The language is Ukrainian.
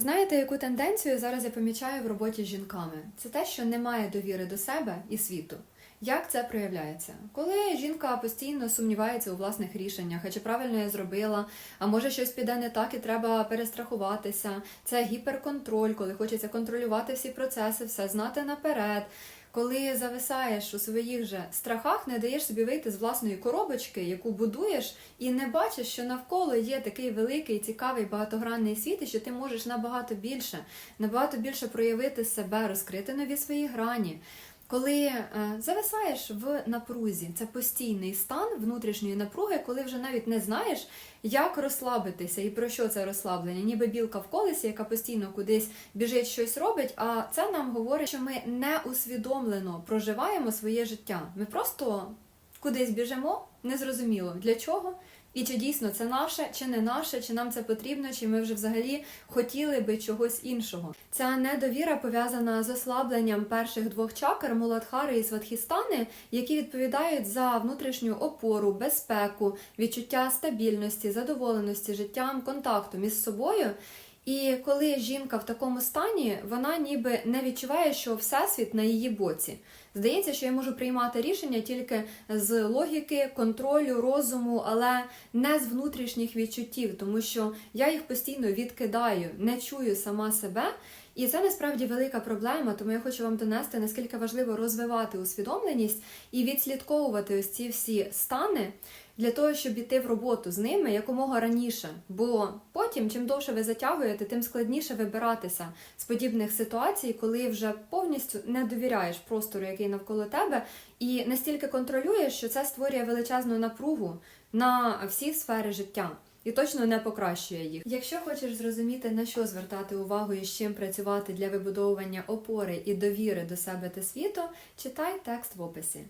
Знаєте, яку тенденцію зараз я помічаю в роботі з жінками? Це те, що немає довіри до себе і світу. Як це проявляється? Коли жінка постійно сумнівається у власних рішеннях, а чи правильно я зробила, а може щось піде не так і треба перестрахуватися. Це гіперконтроль, коли хочеться контролювати всі процеси, все знати наперед. Коли зависаєш у своїх же страхах, не даєш собі вийти з власної коробочки, яку будуєш, і не бачиш, що навколо є такий великий, цікавий багатогранний світ, і що ти можеш набагато більше, набагато більше проявити себе, розкрити нові свої грані. Коли е, зависаєш в напрузі, це постійний стан внутрішньої напруги, коли вже навіть не знаєш, як розслабитися і про що це розслаблення, ніби білка в колесі, яка постійно кудись біжить, щось робить. А це нам говорить, що ми не усвідомлено проживаємо своє життя. Ми просто кудись біжимо, незрозуміло для чого. І чи дійсно це наше, чи не наше, чи нам це потрібно, чи ми вже взагалі хотіли би чогось іншого. Ця недовіра пов'язана з ослабленням перших двох чакр Муладхари і Сватхістани, які відповідають за внутрішню опору, безпеку, відчуття стабільності, задоволеності життям, контактом із собою. І коли жінка в такому стані, вона ніби не відчуває, що всесвіт на її боці. Здається, що я можу приймати рішення тільки з логіки, контролю, розуму, але не з внутрішніх відчуттів, тому що я їх постійно відкидаю, не чую сама себе. І це насправді велика проблема, тому я хочу вам донести, наскільки важливо розвивати усвідомленість і відслідковувати ось ці всі стани для того, щоб іти в роботу з ними якомога раніше. Бо потім, чим довше ви затягуєте, тим складніше вибиратися з подібних ситуацій, коли вже повністю не довіряєш простору, який навколо тебе, і настільки контролюєш, що це створює величезну напругу на всі сфери життя. І точно не покращує їх. Якщо хочеш зрозуміти, на що звертати увагу і з чим працювати для вибудовування опори і довіри до себе та світу, читай текст в описі.